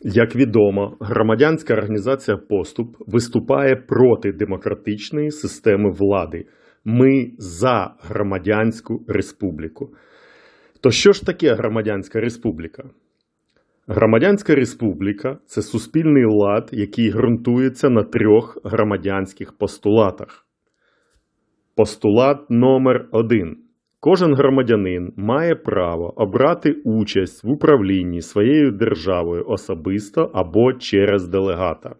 Як відомо, громадянська організація Поступ виступає проти демократичної системи влади. Ми за громадянську республіку. То що ж таке громадянська республіка? Громадянська республіка це суспільний лад, який ґрунтується на трьох громадянських постулатах. Постулат номер один. Кожен громадянин має право обрати участь в управлінні своєю державою особисто або через делегата.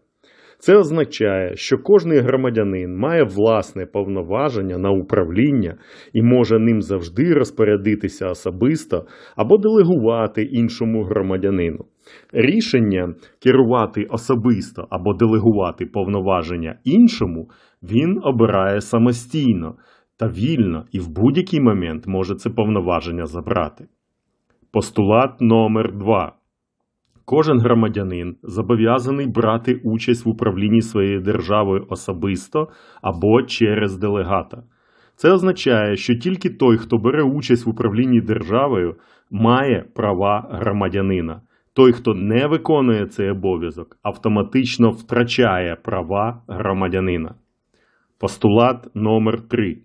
Це означає, що кожний громадянин має власне повноваження на управління і може ним завжди розпорядитися особисто або делегувати іншому громадянину. Рішення керувати особисто або делегувати повноваження іншому він обирає самостійно та вільно і в будь-який момент може це повноваження забрати. Постулат номер 2. Кожен громадянин зобов'язаний брати участь в управлінні своєю державою особисто або через делегата. Це означає, що тільки той, хто бере участь в управлінні державою, має права громадянина. Той, хто не виконує цей обов'язок, автоматично втрачає права громадянина. Постулат номер 3.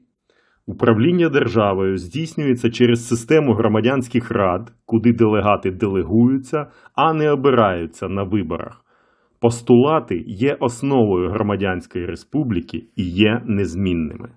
Управління державою здійснюється через систему громадянських рад, куди делегати делегуються, а не обираються на виборах. Постулати є основою громадянської республіки і є незмінними.